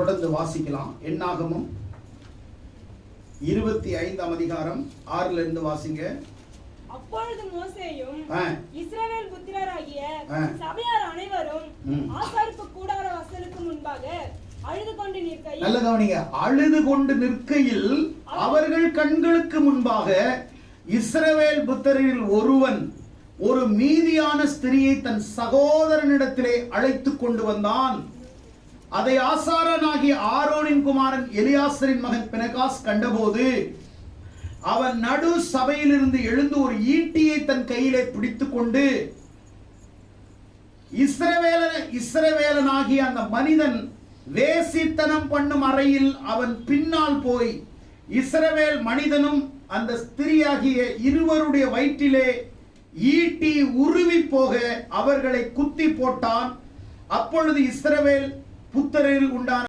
தொடர்ந்து வாசிக்கலாம். எண்ணாகமும் இருபத்தி ஐந்தாம் அதிகாரம் ஆறுல இருந்து வாசிங்க. அப்பொழுது மோசேயும் இஸ்ரவேல் புத்திரராகிய. சபையார் அனைவரும். ஆசாரிப்பு கூடார வாசலுக்கு முன்பாக அழுது கொண்டு நிற்கையில் நல்ல கவனிங்க. அழுது கொண்டு நிற்கையில் அவர்கள் கண்களுக்கு முன்பாக இஸ்ரவேல் புத்தரில் ஒருவன் ஒரு மீதியான ஸ்திரியை தன் சகோதரனிடத்திலே அழைத்து கொண்டு வந்தான். அதை ஆசாரனாகிய ஆரோனின் குமாரன் எலியாசரின் மகன் பினகாஸ் கண்டபோது அவன் நடு சபையிலிருந்து எழுந்து ஒரு ஈட்டியை தன் கையிலே பிடித்துக்கொண்டு இஸ்ரவேலன் இஸ்ரவேலனாகிய அந்த மனிதன் வேசித்தனம் பண்ணும் அறையில் அவன் பின்னால் போய் இஸ்ரவேல் மனிதனும் அந்த ஸ்திரியாகிய இருவருடைய வயிற்றிலே ஈட்டி உருவி போக அவர்களை குத்தி போட்டான். அப்பொழுது இஸ்ரவேல் புத்தரில் உண்டான